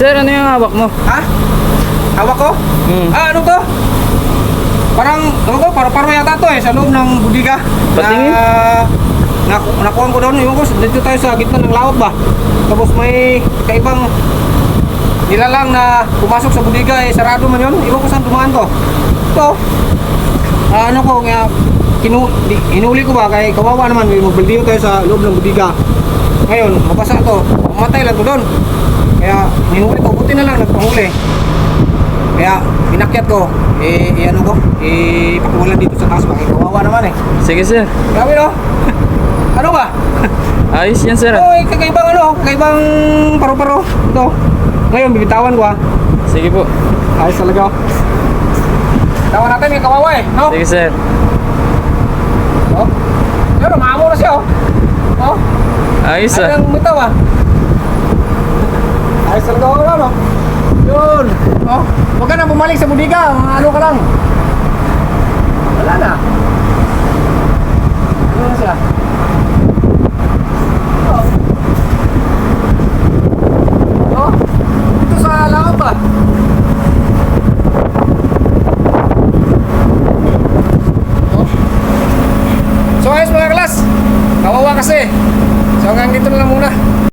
sir, ano yung hawak mo? Ha? Hawak ko? Hmm. Ah, ano to? Parang, ano ko, parang paro yata to eh, sa loob ng budiga. Patingin? Na, naku, nakuha ko doon, yung ko, dito tayo sa gitna ng laot ba? Tapos may kaibang nilalang na pumasok sa budiga eh, sarado man yun. Iwan ko saan dumaan to. Ito, ah, ano ko, kaya, kinu, di, inuli ko ba, kaya kawawa naman, may magbaldiyo tayo sa loob ng budiga. Ngayon, mabasa to, mamatay lang to doon. Kaya, ninuli ko, buti na lang nagpahuli. Kaya, pinakyat ko, eh, eh ano ko, eh, pakuwalan dito sa taas, bakit kawawa naman eh. Sige sir. Grabe no? ano ba? Ayos yan sir. Eh, kakaibang ano, kakaibang paro-paro. Ito. Ngayon, bibitawan ko ah. Sige po. Ayos talaga. oh. Tawa natin, may kawawa eh, no? Sige sir. Oh. Pero, maamo na siya oh. Oh, Ayos ay ah. lang bitaw ah. Ayos talaga ako no? Yun. Oh, huwag ka na bumalik sa budiga. Ano ka lang. Wala na.